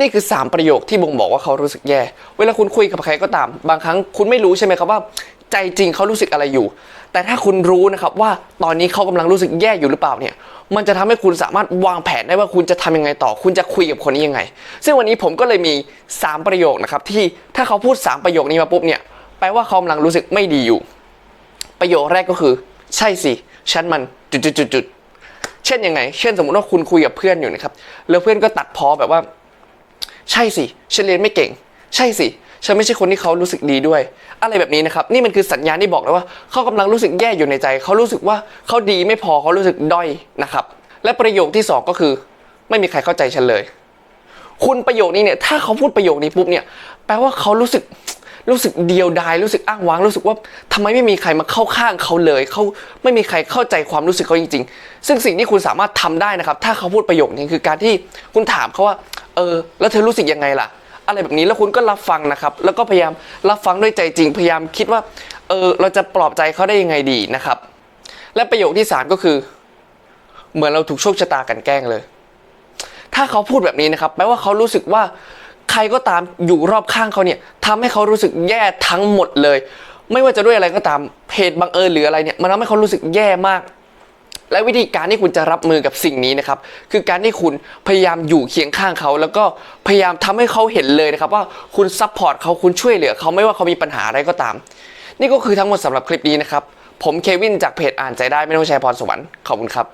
นี่คือ 3 ประโยคที่บ่งบอกว่าเขารู้สึกแย่ เวลาคุณคุยกับใครก็ตาม บางครั้งคุณไม่รู้ใช่ไหมครับว่า ใจจริงเขารู้สึกอะไรอยู่ แต่ถ้าคุณรู้นะครับว่าตอนนี้เขากำลังรู้สึกแย่อยู่หรือเปล่าเนี่ย มันจะทำให้คุณสามารถวางแผนได้ว่าคุณจะทำยังไงต่อ คุณจะคุยกับคนนี้ยังไง ซึ่งวันนี้ผมก็เลยมี 3 ประโยคนะครับที่ถ้าเขาพูด 3 ประโยคนี้มาปุ๊บเนี่ย แปลว่าเขากำลังรู้สึกไม่ดีอยู่ ประโยคแรกก็คือ ใช่สิ ฉันมันจุดจุดจุดจุดๆเช่นยังไง เช่นสมมติว่าคุณคุยกับเพื่อนอยู่นะครับ แล้วเพื่อนก็ตัดพ้อแบบว่า ใช่สิฉันเรียนไม่เก่ง ใช่สิฉันไม่ใช่คนที่เขารู้สึกดีด้วย อะไรแบบนี้นะครับ นี่มันคือสัญญาณที่บอกแล้วว่าเขากำลังรู้สึกแย่อยู่ในใจ เขารู้สึกว่าเขาดีไม่พอเขารู้สึกด้อยนะครับ และประโยคที่สองก็คือ ไม่มีใครเข้าใจฉันเลย คุณประโยคนี้เนี่ย ถ้าเขาพูดประโยคนี้ปุ๊บเนี่ย แปลว่าเขารู้สึกรู้สึกเดียวดายรู้สึกอ้างว้างรู้สึกว่าทำไมไม่มีใครมาเข้าข้างเขาเลยเขาไม่มีใครเข้าใจความรู้สึกเขาจริง ๆ ซึ่งสิ่งที่คุณสามารถทำได้นะครับ ถ้าเขาพูดประโยคนี้คือการที่คุณถามเขาว่า เออ แล้วเธอรู้สึกยังไงล่ะ อะไรแบบนี้แล้วคุณก็รับฟังนะครับ แล้วก็พยายามรับฟังด้วยใจจริง พยายามคิดว่า เออ เราจะปลอบใจเขาได้ยังไงดีนะครับ และประโยคที่สามก็คือ เหมือนเราถูกโชคชะตากันแกล้งเลย ถ้าเขาพูดแบบนี้นะครับ แปลว่าเขารู้สึกว่าใครก็ตามอยู่รอบข้างเขาเนี่ยทำให้เขารู้สึกแย่ทั้งหมดเลย ไม่ว่าจะด้วยอะไรก็ตามเหตุบังเอิญหรืออะไรเนี่ยมันทำให้เขารู้สึกแย่มาก และวิธีการที่คุณจะรับมือกับสิ่งนี้นะครับ คือการที่คุณพยายามอยู่เคียงข้างเขา แล้วก็พยายามทำให้เขาเห็นเลยนะครับ ว่าคุณซัพพอร์ตเขาคุณช่วยเหลือเขาไม่ว่าเขามีปัญหาอะไรก็ตาม นี่ก็คือทั้งหมดสำหรับคลิปนี้นะครับ ผมเควินจากเพจอ่านใจได้ไม่ต้องแชร์พรสวรรค์ขอบคุณครับ